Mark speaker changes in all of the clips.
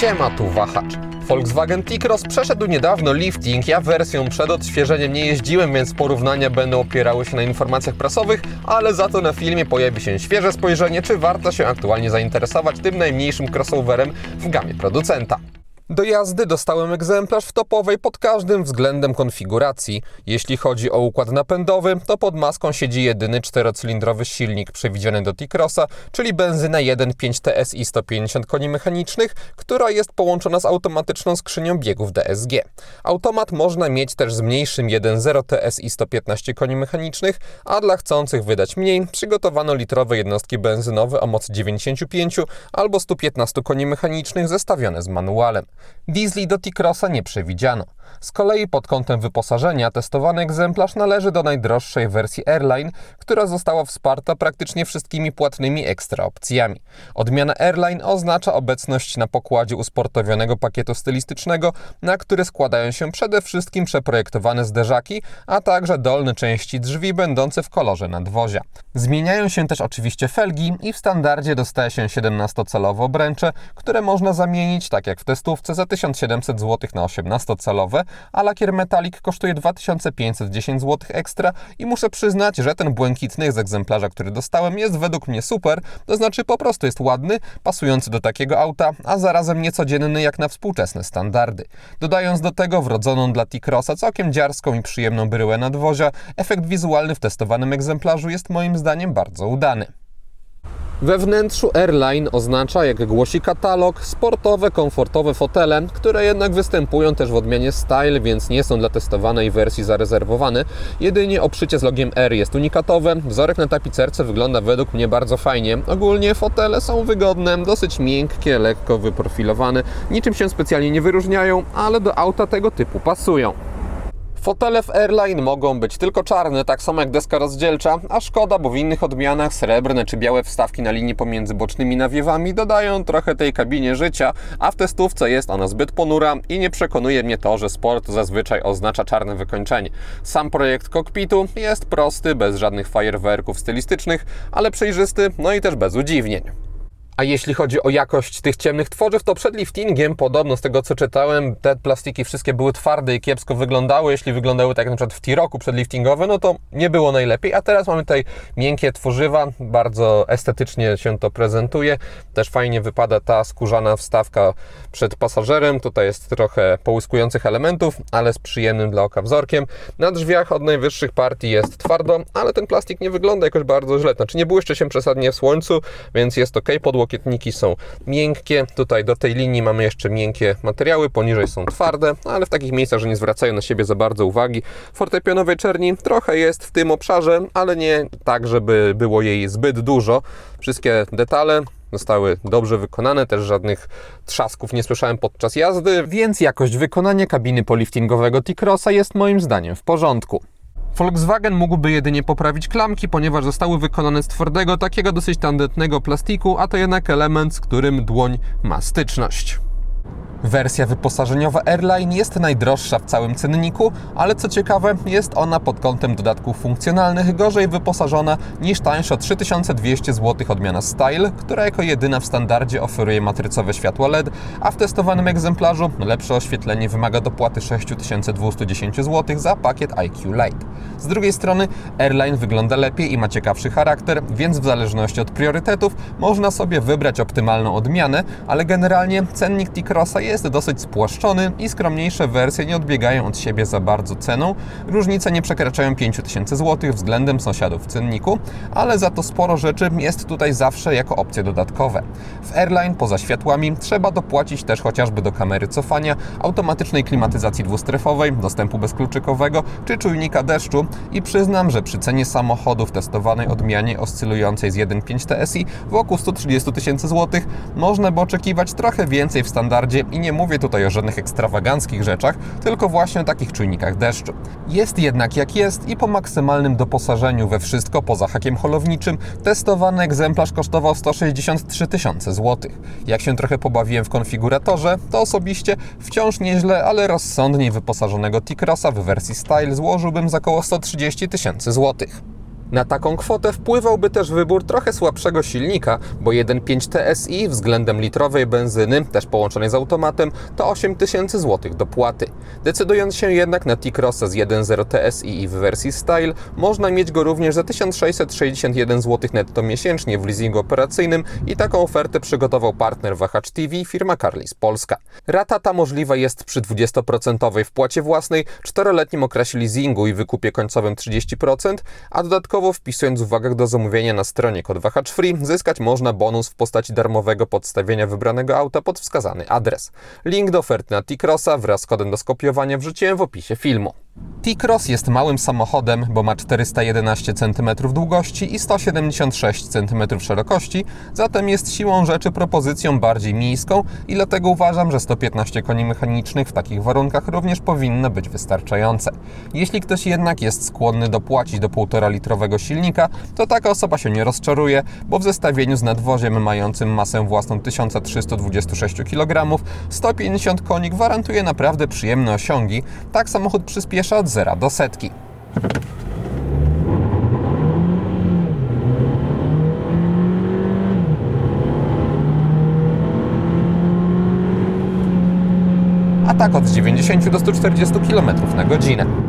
Speaker 1: Siema tu wahacz. Volkswagen T-Cross przeszedł niedawno lifting, ja wersją przed odświeżeniem nie jeździłem, więc porównania będą opierały się na informacjach prasowych, ale za to na filmie pojawi się świeże spojrzenie, czy warto się aktualnie zainteresować tym najmniejszym crossoverem w gamie producenta. Do jazdy dostałem egzemplarz w topowej pod każdym względem konfiguracji. Jeśli chodzi o układ napędowy, to pod maską siedzi jedyny czterocylindrowy silnik przewidziany do T-Crossa, czyli benzyna 1.5 TSI 150 koni mechanicznych, która jest połączona z automatyczną skrzynią biegów DSG. Automat można mieć też z mniejszym 1.0 TSI 115 koni mechanicznych, a dla chcących wydać mniej przygotowano litrowe jednostki benzynowe o mocy 95 albo 115 koni mechanicznych zestawione z manualem. Diesli do T-Crossa nie przewidziano. Z kolei pod kątem wyposażenia testowany egzemplarz należy do najdroższej wersji Airline, która została wsparta praktycznie wszystkimi płatnymi ekstra opcjami. Odmiana Airline oznacza obecność na pokładzie usportowionego pakietu stylistycznego, na który składają się przede wszystkim przeprojektowane zderzaki, a także dolne części drzwi będące w kolorze nadwozia. Zmieniają się też oczywiście felgi i w standardzie dostaje się 17-calowe obręcze, które można zamienić, tak jak w testówce, za 1700 zł na 18-calowe, a lakier metalik kosztuje 2510 zł ekstra i muszę przyznać, że ten błękitny z egzemplarza, który dostałem jest według mnie super, to znaczy po prostu jest ładny, pasujący do takiego auta, a zarazem niecodzienny jak na współczesne standardy. Dodając do tego wrodzoną dla T-Crossa całkiem dziarską i przyjemną bryłę nadwozia, efekt wizualny w testowanym egzemplarzu jest moim zdaniem bardzo udany. We wnętrzu Airline oznacza, jak głosi katalog, sportowe, komfortowe fotele, które jednak występują też w odmianie Style, więc nie są dla testowanej wersji zarezerwowane. Jedynie obszycie z logiem R jest unikatowe, wzorek na tapicerce wygląda według mnie bardzo fajnie. Ogólnie fotele są wygodne, dosyć miękkie, lekko wyprofilowane, niczym się specjalnie nie wyróżniają, ale do auta tego typu pasują. Fotele w Airline mogą być tylko czarne, tak samo jak deska rozdzielcza, a szkoda, bo w innych odmianach srebrne czy białe wstawki na linii pomiędzy bocznymi nawiewami dodają trochę tej kabinie życia, a w testówce jest ona zbyt ponura i nie przekonuje mnie to, że sport zazwyczaj oznacza czarne wykończenie. Sam projekt kokpitu jest prosty, bez żadnych fajerwerków stylistycznych, ale przejrzysty, no i też bez udziwnień. A jeśli chodzi o jakość tych ciemnych tworzyw, to przed liftingiem, podobno z tego co czytałem, te plastiki wszystkie były twarde i kiepsko wyglądały. Jeśli wyglądały tak na przykład w T-Roku przedliftingowe, no to nie było najlepiej. A teraz mamy tutaj miękkie tworzywa, bardzo estetycznie się to prezentuje. Też fajnie wypada ta skórzana wstawka przed pasażerem. Tutaj jest trochę połyskujących elementów, ale z przyjemnym dla oka wzorkiem. Na drzwiach od najwyższych partii jest twardo, ale ten plastik nie wygląda jakoś bardzo źle. Znaczy nie błyszczy się przesadnie w słońcu, więc jest ok. Podło podłokietniki są miękkie. Tutaj do tej linii mamy jeszcze miękkie materiały, poniżej są twarde, ale w takich miejscach, że nie zwracają na siebie za bardzo uwagi. Fortepianowej czerni trochę jest w tym obszarze, ale nie tak, żeby było jej zbyt dużo. Wszystkie detale zostały dobrze wykonane, też żadnych trzasków nie słyszałem podczas jazdy, więc jakość wykonania kabiny poliftingowego T-Crossa jest moim zdaniem w porządku. Volkswagen mógłby jedynie poprawić klamki, ponieważ zostały wykonane z twardego, takiego dosyć tandetnego plastiku, a to jednak element, z którym dłoń ma styczność. Wersja wyposażeniowa Airline jest najdroższa w całym cenniku, ale co ciekawe, jest ona pod kątem dodatków funkcjonalnych gorzej wyposażona niż tańsza 3200 zł odmiana Style, która jako jedyna w standardzie oferuje matrycowe światło LED, a w testowanym egzemplarzu lepsze oświetlenie wymaga dopłaty 6210 zł za pakiet IQ Lite. Z drugiej strony Airline wygląda lepiej i ma ciekawszy charakter, więc w zależności od priorytetów można sobie wybrać optymalną odmianę, ale generalnie cennik T-Crossa jest dosyć spłaszczony i skromniejsze wersje nie odbiegają od siebie za bardzo ceną. Różnice nie przekraczają 5000 zł względem sąsiadów w cenniku, ale za to sporo rzeczy jest tutaj zawsze jako opcje dodatkowe. W Airline poza światłami trzeba dopłacić też chociażby do kamery cofania, automatycznej klimatyzacji dwustrefowej, dostępu bezkluczykowego czy czujnika deszczu i przyznam, że przy cenie samochodu w testowanej odmianie oscylującej z 1.5 TSI wokół 130 tysięcy złotych można by oczekiwać trochę więcej w standardzie i nie mówię tutaj o żadnych ekstrawaganckich rzeczach, tylko właśnie o takich czujnikach deszczu. Jest jednak jak jest i po maksymalnym doposażeniu we wszystko poza hakiem holowniczym testowany egzemplarz kosztował 163 tysiące złotych. Jak się trochę pobawiłem w konfiguratorze, to osobiście wciąż nieźle, ale rozsądniej wyposażonego T-Crossa w wersji Style złożyłbym za około 130 tysięcy złotych. Na taką kwotę wpływałby też wybór trochę słabszego silnika, bo 1.5 TSI względem litrowej benzyny, też połączonej z automatem, to 8000 zł dopłaty. Decydując się jednak na T-Crossa z 1.0 TSI i w wersji Style, można mieć go również za 1661 zł netto miesięcznie w leasingu operacyjnym i taką ofertę przygotował partner wahacz TV firma Carlis Polska. Rata ta możliwa jest przy 20% wpłacie własnej, 4-letnim okresie leasingu i wykupie końcowym 30%, a dodatkowo wpisując w uwagach do zamówienia na stronie kod wahacz free, zyskać można bonus w postaci darmowego podstawienia wybranego auta pod wskazany adres. Link do oferty na T-Crossa wraz z kodem do skopiowania wrzuciłem w opisie filmu. T-Cross jest małym samochodem, bo ma 411 cm długości i 176 cm szerokości, zatem jest siłą rzeczy propozycją bardziej miejską i dlatego uważam, że 115 koni mechanicznych w takich warunkach również powinno być wystarczające. Jeśli ktoś jednak jest skłonny dopłacić do 1,5 litrowego silnika, to taka osoba się nie rozczaruje, bo w zestawieniu z nadwoziem mającym masę własną 1326 kg, 150 koni gwarantuje naprawdę przyjemne osiągi. Tak samochód przyspiesza od zera do setki. A tak od 90 do 140 km na godzinę.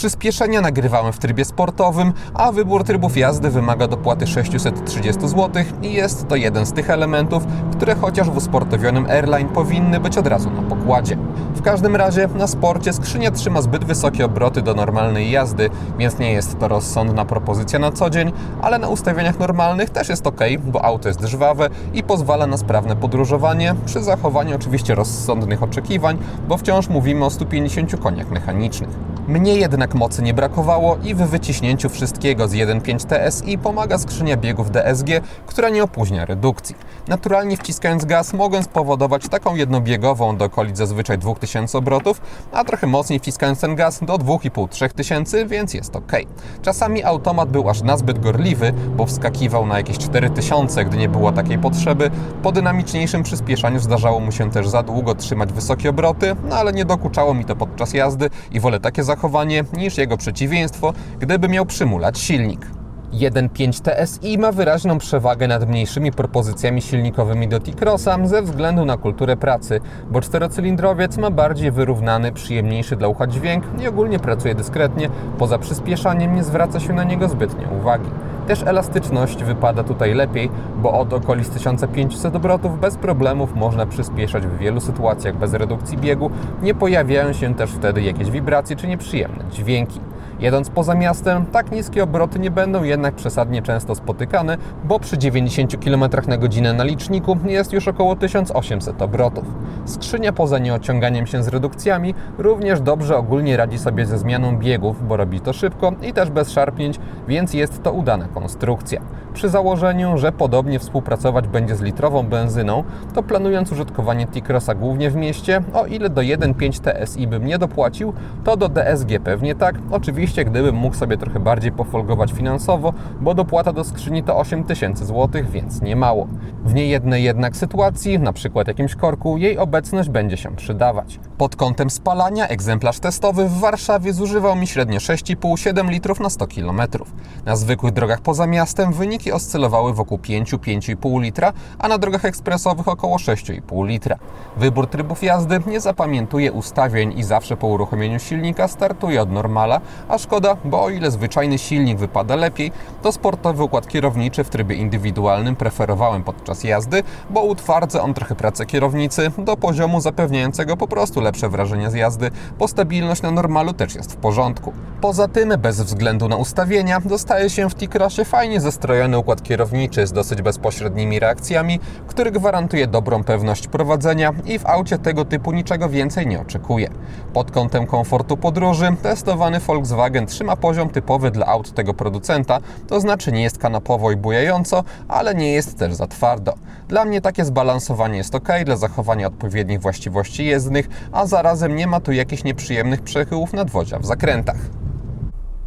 Speaker 1: Przyspieszenia nagrywamy w trybie sportowym, a wybór trybów jazdy wymaga dopłaty 630 zł i jest to jeden z tych elementów, które chociaż w usportowionym airline powinny być od razu na pokładzie. W każdym razie na sporcie skrzynia trzyma zbyt wysokie obroty do normalnej jazdy, więc nie jest to rozsądna propozycja na co dzień, ale na ustawieniach normalnych też jest ok, bo auto jest żwawe i pozwala na sprawne podróżowanie, przy zachowaniu oczywiście rozsądnych oczekiwań, bo wciąż mówimy o 150 koniach mechanicznych. Mnie jednak mocy nie brakowało i w wyciśnięciu wszystkiego z 1.5 TSI pomaga skrzynia biegów DSG, która nie opóźnia redukcji. Naturalnie wciskając gaz mogę spowodować taką jednobiegową do okolic zazwyczaj 2000 obrotów, a trochę mocniej wciskając ten gaz do 2,5-3000, więc jest ok. Czasami automat był aż nazbyt gorliwy, bo wskakiwał na jakieś 4000, gdy nie było takiej potrzeby. Po dynamiczniejszym przyspieszaniu zdarzało mu się też za długo trzymać wysokie obroty, no ale nie dokuczało mi to podczas jazdy i wolę takie zachowanie niż jego przeciwieństwo, gdyby miał przymulać silnik. 1.5 TSI ma wyraźną przewagę nad mniejszymi propozycjami silnikowymi do T-Crossa ze względu na kulturę pracy, bo czterocylindrowiec ma bardziej wyrównany, przyjemniejszy dla ucha dźwięk i ogólnie pracuje dyskretnie, poza przyspieszaniem nie zwraca się na niego zbytnio uwagi. Też elastyczność wypada tutaj lepiej, bo od okolic 1500 obrotów bez problemów można przyspieszać w wielu sytuacjach bez redukcji biegu, nie pojawiają się też wtedy jakieś wibracje czy nieprzyjemne dźwięki. Jedąc poza miastem, tak niskie obroty nie będą jednak przesadnie często spotykane, bo przy 90 km na godzinę na liczniku jest już około 1800 obrotów. Skrzynia poza nieociąganiem się z redukcjami również dobrze ogólnie radzi sobie ze zmianą biegów, bo robi to szybko i też bez szarpnięć, więc jest to udana konstrukcja. Przy założeniu, że podobnie współpracować będzie z litrową benzyną, to planując użytkowanie T-Crossa głównie w mieście, o ile do 1.5 TSI bym nie dopłacił, to do DSG pewnie tak, oczywiście gdybym mógł sobie trochę bardziej pofolgować finansowo, bo dopłata do skrzyni to 8000 zł, więc nie mało. W niejednej jednak sytuacji, na przykład jakimś korku, jej obecność będzie się przydawać. Pod kątem spalania egzemplarz testowy w Warszawie zużywał mi średnio 6,5-7 litrów na 100 km. Na zwykłych drogach poza miastem wyniki oscylowały wokół 5-5,5 litra, a na drogach ekspresowych około 6,5 litra. Wybór trybów jazdy nie zapamiętuje ustawień i zawsze po uruchomieniu silnika startuje od normala, a szkoda, bo o ile zwyczajny silnik wypada lepiej, to sportowy układ kierowniczy w trybie indywidualnym preferowałem podczas jazdy, bo utwardza on trochę pracę kierownicy do poziomu zapewniającego po prostu lepsze wrażenie z jazdy, bo stabilność na normalu też jest w porządku. Poza tym, bez względu na ustawienia, dostaje się w T-Crossie fajnie zestrojony układ kierowniczy z dosyć bezpośrednimi reakcjami, który gwarantuje dobrą pewność prowadzenia i w aucie tego typu niczego więcej nie oczekuję. Pod kątem komfortu podróży, testowany Volkswagen trzyma poziom typowy dla aut tego producenta, to znaczy nie jest kanapowo i bujająco, ale nie jest też za twardo. Dla mnie takie zbalansowanie jest ok dla zachowania odpowiednich właściwości jezdnych, a zarazem nie ma tu jakichś nieprzyjemnych przechyłów nadwozia w zakrętach.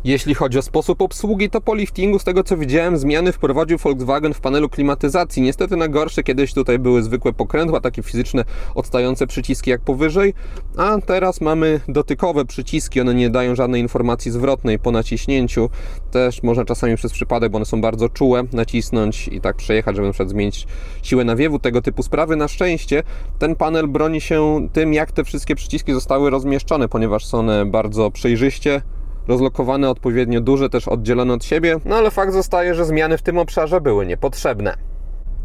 Speaker 1: Jeśli chodzi o sposób obsługi, to po liftingu, z tego co widziałem, zmiany wprowadził Volkswagen w panelu klimatyzacji. Niestety na gorsze kiedyś tutaj były zwykłe pokrętła, takie fizyczne, odstające przyciski jak powyżej, a teraz mamy dotykowe przyciski, one nie dają żadnej informacji zwrotnej po naciśnięciu. Też można czasami przez przypadek, bo one są bardzo czułe, nacisnąć i tak przejechać, żeby na przykład zmienić siłę nawiewu, tego typu sprawy. Na szczęście ten panel broni się tym, jak te wszystkie przyciski zostały rozmieszczone, ponieważ są one bardzo przejrzyście rozlokowane, odpowiednio duże, też oddzielone od siebie, no ale fakt zostaje, że zmiany w tym obszarze były niepotrzebne.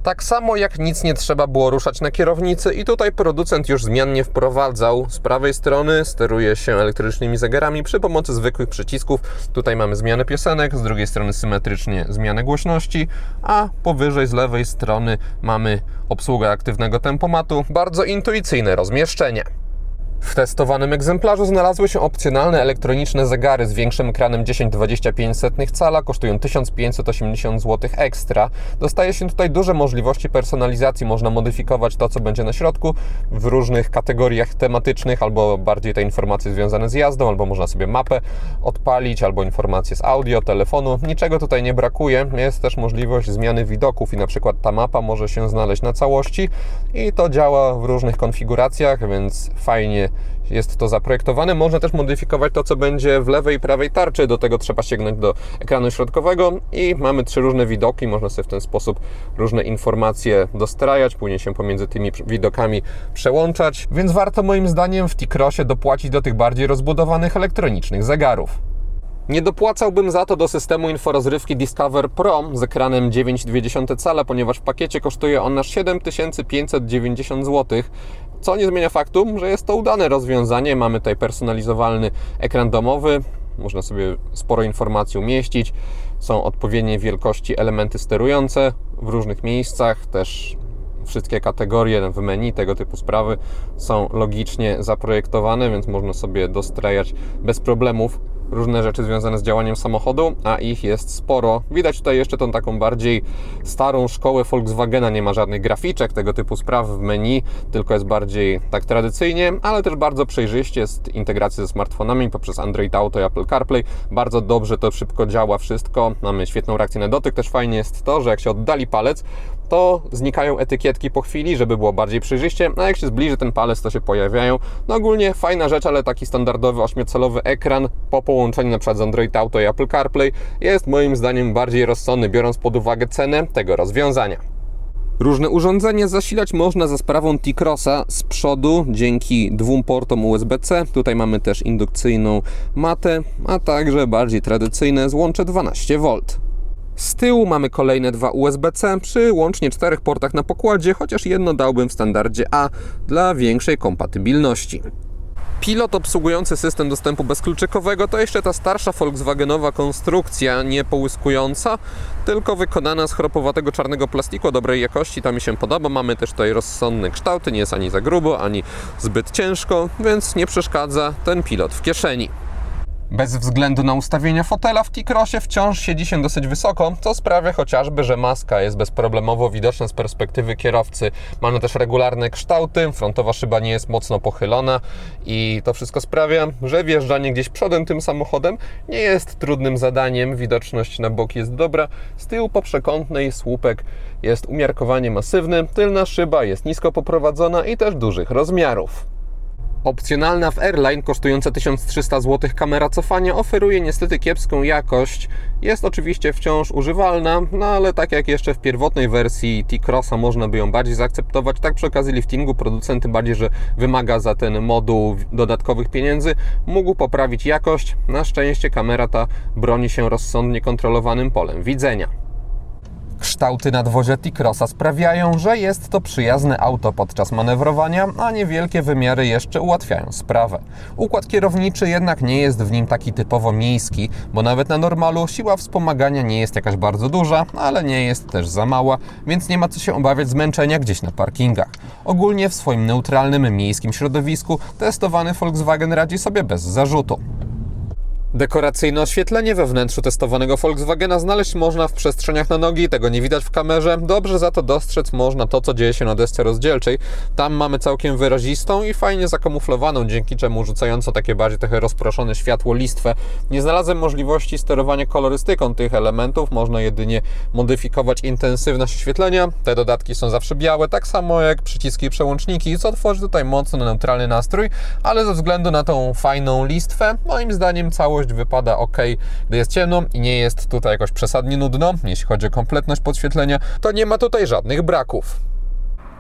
Speaker 1: Tak samo jak nic nie trzeba było ruszać na kierownicy i tutaj producent już zmian nie wprowadzał. Z prawej strony steruje się elektrycznymi zegarami przy pomocy zwykłych przycisków. Tutaj mamy zmianę piosenek, z drugiej strony symetrycznie zmianę głośności, a powyżej z lewej strony mamy obsługę aktywnego tempomatu. Bardzo intuicyjne rozmieszczenie. W testowanym egzemplarzu znalazły się opcjonalne elektroniczne zegary z większym ekranem 10-25 cala, kosztują 1580 zł ekstra. Dostaje się tutaj duże możliwości personalizacji, można modyfikować to, co będzie na środku w różnych kategoriach tematycznych, albo bardziej te informacje związane z jazdą, albo można sobie mapę odpalić, albo informacje z audio, telefonu. Niczego tutaj nie brakuje. Jest też możliwość zmiany widoków i na przykład ta mapa może się znaleźć na całości i to działa w różnych konfiguracjach, więc fajnie jest to zaprojektowane. Można też modyfikować to, co będzie w lewej i prawej tarczy. Do tego trzeba sięgnąć do ekranu środkowego i mamy trzy różne widoki. Można sobie w ten sposób różne informacje dostrajać, później się pomiędzy tymi widokami przełączać. Więc warto moim zdaniem w T-Crossie dopłacić do tych bardziej rozbudowanych elektronicznych zegarów. Nie dopłacałbym za to do systemu inforozrywki Discover Pro z ekranem 9,2 cala, ponieważ w pakiecie kosztuje on aż 7590 zł, co nie zmienia faktu, że jest to udane rozwiązanie. Mamy tutaj personalizowalny ekran domowy, można sobie sporo informacji umieścić, są odpowiedniej wielkości elementy sterujące w różnych miejscach, też wszystkie kategorie w menu, tego typu sprawy są logicznie zaprojektowane, więc można sobie dostrajać bez problemów różne rzeczy związane z działaniem samochodu, a ich jest sporo. Widać tutaj jeszcze tą taką bardziej starą szkołę Volkswagena, nie ma żadnych graficzek, tego typu spraw w menu, tylko jest bardziej tak tradycyjnie, ale też bardzo przejrzyście, jest integracja ze smartfonami poprzez Android Auto i Apple CarPlay. Bardzo dobrze to szybko działa wszystko, mamy świetną reakcję na dotyk, też fajnie jest to, że jak się oddali palec, to znikają etykietki po chwili, żeby było bardziej przejrzyście, a jak się zbliży ten palec, to się pojawiają. No ogólnie fajna rzecz, ale taki standardowy 8-calowy ekran po połączeniu np. z Android Auto i Apple CarPlay jest moim zdaniem bardziej rozsądny, biorąc pod uwagę cenę tego rozwiązania. Różne urządzenia zasilać można za sprawą T-Crossa z przodu dzięki dwóm portom USB-C. Tutaj mamy też indukcyjną matę, a także bardziej tradycyjne złącze 12V. Z tyłu mamy kolejne dwa USB-C przy łącznie czterech portach na pokładzie, chociaż jedno dałbym w standardzie A dla większej kompatybilności. Pilot obsługujący system dostępu bezkluczykowego to jeszcze ta starsza Volkswagenowa konstrukcja, nie połyskująca, tylko wykonana z chropowatego czarnego plastiku dobrej jakości. To mi się podoba. Mamy też tutaj rozsądne kształty, nie jest ani za grubo, ani zbyt ciężko, więc nie przeszkadza ten pilot w kieszeni. Bez względu na ustawienia fotela w T-Crossie wciąż siedzi się dosyć wysoko, co sprawia chociażby, że maska jest bezproblemowo widoczna z perspektywy kierowcy. Mamy też regularne kształty, frontowa szyba nie jest mocno pochylona i to wszystko sprawia, że wjeżdżanie gdzieś przodem tym samochodem nie jest trudnym zadaniem. Widoczność na boki jest dobra, z tyłu po przekątnej słupek jest umiarkowanie masywny, tylna szyba jest nisko poprowadzona i też dużych rozmiarów. Opcjonalna w Airline kosztująca 1300 zł kamera cofania oferuje niestety kiepską jakość. Jest oczywiście wciąż używalna, no ale tak jak jeszcze w pierwotnej wersji T-Crossa można by ją bardziej zaakceptować, tak przy okazji liftingu producent tym bardziej, że wymaga za ten moduł dodatkowych pieniędzy, mógł poprawić jakość. Na szczęście kamera ta broni się rozsądnie kontrolowanym polem widzenia. Kształty nadwozia T-Crossa sprawiają, że jest to przyjazne auto podczas manewrowania, a niewielkie wymiary jeszcze ułatwiają sprawę. Układ kierowniczy jednak nie jest w nim taki typowo miejski, bo nawet na normalu siła wspomagania nie jest jakaś bardzo duża, ale nie jest też za mała, więc nie ma co się obawiać zmęczenia gdzieś na parkingach. Ogólnie w swoim neutralnym miejskim środowisku testowany Volkswagen radzi sobie bez zarzutu. Dekoracyjne oświetlenie we wnętrzu testowanego Volkswagena znaleźć można w przestrzeniach na nogi, tego nie widać w kamerze. Dobrze za to dostrzec można to, co dzieje się na desce rozdzielczej. Tam mamy całkiem wyrazistą i fajnie zakamuflowaną, dzięki czemu rzucająco takie bardziej trochę rozproszone światło listwę. Nie znalazłem możliwości sterowania kolorystyką tych elementów, można jedynie modyfikować intensywność oświetlenia. Te dodatki są zawsze białe, tak samo jak przyciski i przełączniki, co tworzy tutaj mocno neutralny nastrój, ale ze względu na tą fajną listwę, moim zdaniem całość wypada ok, gdy jest ciemno i nie jest tutaj jakoś przesadnie nudno. Jeśli chodzi o kompletność podświetlenia, to nie ma tutaj żadnych braków.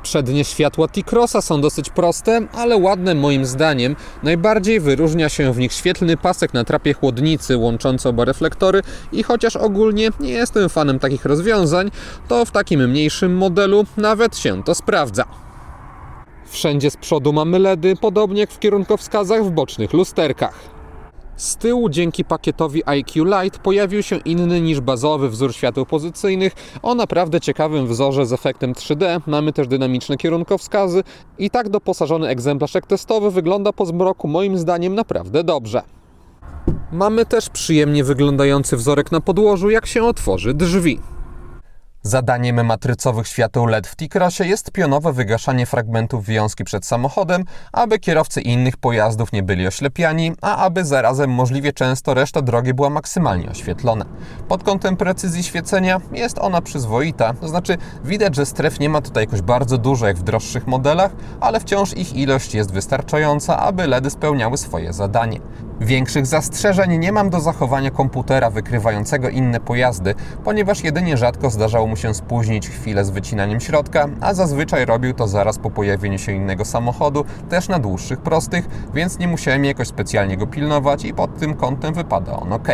Speaker 1: Przednie światła T-Crossa są dosyć proste, ale ładne moim zdaniem. Najbardziej wyróżnia się w nich świetlny pasek na trapie chłodnicy łączący oba reflektory i chociaż ogólnie nie jestem fanem takich rozwiązań, to w takim mniejszym modelu nawet się to sprawdza. Wszędzie z przodu mamy LEDy, podobnie jak w kierunkowskazach w bocznych lusterkach. Z tyłu dzięki pakietowi IQ Lite pojawił się inny niż bazowy wzór świateł pozycyjnych o naprawdę ciekawym wzorze z efektem 3D. Mamy też dynamiczne kierunkowskazy i tak doposażony egzemplarz testowy wygląda po zmroku moim zdaniem naprawdę dobrze. Mamy też przyjemnie wyglądający wzorek na podłożu, jak się otworzy drzwi. Zadaniem matrycowych świateł LED w T-Crossie jest pionowe wygaszanie fragmentów wiązki przed samochodem, aby kierowcy innych pojazdów nie byli oślepiani, a aby zarazem możliwie często reszta drogi była maksymalnie oświetlona. Pod kątem precyzji świecenia jest ona przyzwoita, to znaczy widać, że stref nie ma tutaj jakoś bardzo dużo jak w droższych modelach, ale wciąż ich ilość jest wystarczająca, aby LEDy spełniały swoje zadanie. Większych zastrzeżeń nie mam do zachowania komputera wykrywającego inne pojazdy, ponieważ jedynie rzadko zdarzało mu się spóźnić chwilę z wycinaniem środka, a zazwyczaj robił to zaraz po pojawieniu się innego samochodu, też na dłuższych prostych, więc nie musiałem jakoś specjalnie go pilnować i pod tym kątem wypada on ok.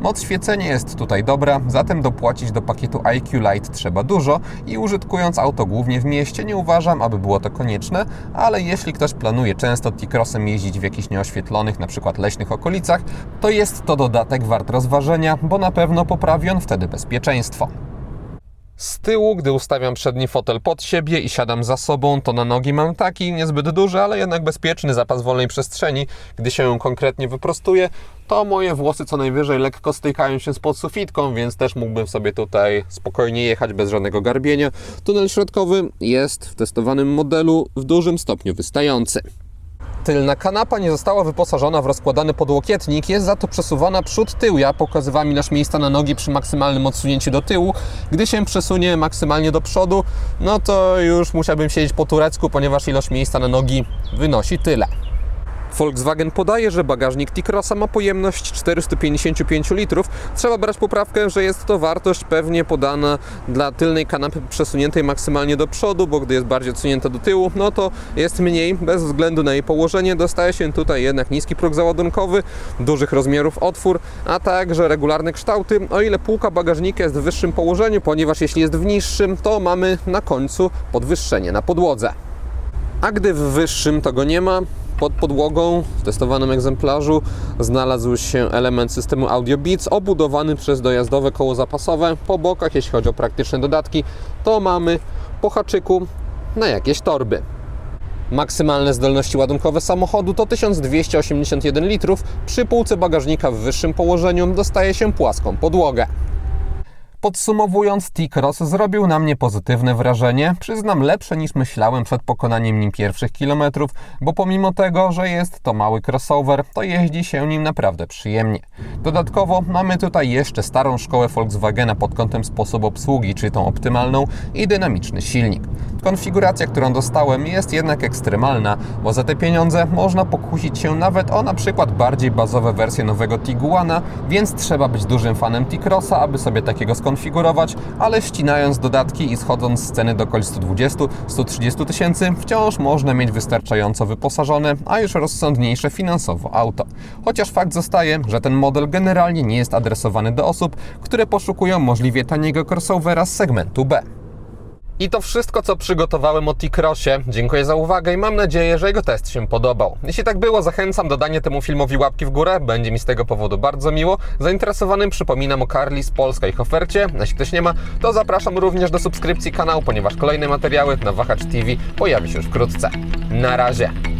Speaker 1: Moc świecenia jest tutaj dobra, zatem dopłacić do pakietu IQ Lite trzeba dużo i użytkując auto głównie w mieście nie uważam, aby było to konieczne, ale jeśli ktoś planuje często T-Crossem jeździć w jakichś nieoświetlonych, na przykład leśnych okolicach, to jest to dodatek wart rozważenia, bo na pewno poprawi on wtedy bezpieczeństwo. Z tyłu, gdy ustawiam przedni fotel pod siebie i siadam za sobą, to na nogi mam taki niezbyt duży, ale jednak bezpieczny zapas wolnej przestrzeni. Gdy się ją konkretnie wyprostuję, to moje włosy co najwyżej lekko stykają się z podsufitką, więc też mógłbym sobie tutaj spokojnie jechać bez żadnego garbienia. Tunel środkowy jest w testowanym modelu w dużym stopniu wystający. Tylna kanapa nie została wyposażona w rozkładany podłokietnik, jest za to przesuwana przód-tył. Ja pokazywałem ilość miejsca na nogi przy maksymalnym odsunięciu do tyłu. Gdy się przesunie maksymalnie do przodu, no to już musiałbym siedzieć po turecku, ponieważ ilość miejsca na nogi wynosi tyle. Volkswagen podaje, że bagażnik T-Crossa ma pojemność 455 litrów. Trzeba brać poprawkę, że jest to wartość pewnie podana dla tylnej kanapy przesuniętej maksymalnie do przodu, bo gdy jest bardziej odsunięta do tyłu, no to jest mniej bez względu na jej położenie. Dostaje się tutaj jednak niski próg załadunkowy, dużych rozmiarów otwór, a także regularne kształty, o ile półka bagażnika jest w wyższym położeniu, ponieważ jeśli jest w niższym, to mamy na końcu podwyższenie na podłodze. A gdy w wyższym to go nie ma, pod podłogą w testowanym egzemplarzu znalazł się element systemu Audio Beats obudowany przez dojazdowe koło zapasowe. Po bokach, jeśli chodzi o praktyczne dodatki, to mamy po haczyku na jakieś torby. Maksymalne zdolności ładunkowe samochodu to 1281 litrów. Przy półce bagażnika w wyższym położeniu dostaje się płaską podłogę. Podsumowując, T-Cross zrobił na mnie pozytywne wrażenie. Przyznam, lepsze niż myślałem przed pokonaniem nim pierwszych kilometrów, bo pomimo tego, że jest to mały crossover, to jeździ się nim naprawdę przyjemnie. Dodatkowo mamy tutaj jeszcze starą szkołę Volkswagena pod kątem sposobu obsługi, czyli tą optymalną i dynamiczny silnik. Konfiguracja, którą dostałem jest jednak ekstremalna, bo za te pieniądze można pokusić się nawet o na przykład bardziej bazowe wersje nowego Tiguana, więc trzeba być dużym fanem T-Crossa, aby sobie takiego skonfigurować, ale ścinając dodatki i schodząc z ceny do okolic 120-130 tysięcy, wciąż można mieć wystarczająco wyposażone, a już rozsądniejsze finansowo auto. Chociaż fakt zostaje, że ten model generalnie nie jest adresowany do osób, które poszukują możliwie taniego crossovera z segmentu B. I to wszystko, co przygotowałem o T-Crossie. Dziękuję za uwagę i mam nadzieję, że jego test się podobał. Jeśli tak było, zachęcam do dania temu filmowi łapki w górę, będzie mi z tego powodu bardzo miło. Zainteresowanym przypominam o Carly z Polska ich ofercie. Jeśli ktoś nie ma, to zapraszam również do subskrypcji kanału, ponieważ kolejne materiały na Wahacz TV pojawi się już wkrótce. Na razie!